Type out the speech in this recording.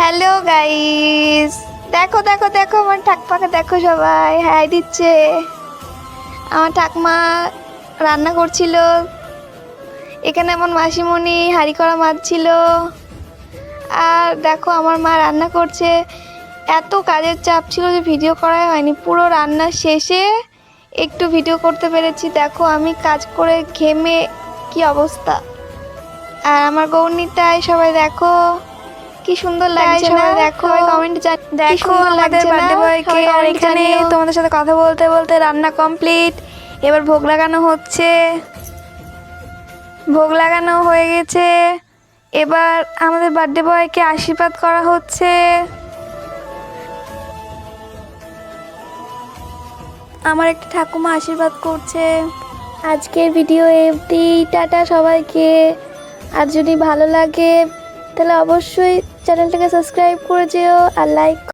Hello guys দেখো দেখো দেখো, আমার ঠাকমাকে দেখো সবাই। হাই দিচ্ছে। আমার ঠাকমা রান্না করছিল। এখানে আমার মাসিমণি হাঁড়ি করা মারছিল আর দেখো, আমার মা রান্না করছে। এত কাজের চাপ ছিল যে ভিডিও করাই হয়নি। পুরো রান্না শেষে একটু ভিডিও করতে পেরেছি। দেখো, আমি কাজ করে ঘেমে কি অবস্থা। আর আমার গৌরনীতায় সবাই দেখো। কি সুন্দর লাগছে না? দেখো কমেন্ট দেখো আমাদের বার্থডে বয়কে আর এখানে তোমাদের সাথে কথা বলতে বলতে রান্না কমপ্লিট এবার ভোগ লাগানো হচ্ছে। ভোগ লাগানো হয়ে গেছে। এবার আমাদের বার্থডে বয়কে আশীর্বাদ করা হচ্ছে। আমার একটা ঠাকুমা আশীর্বাদ করছে। আজকের ভিডিও এফডি টাটা সবাইকে। আর যদি ভালো লাগে তাহলে অবশ্যই চ্যানেলটাকে সাবস্ক্রাইব করে যেও আর লাইক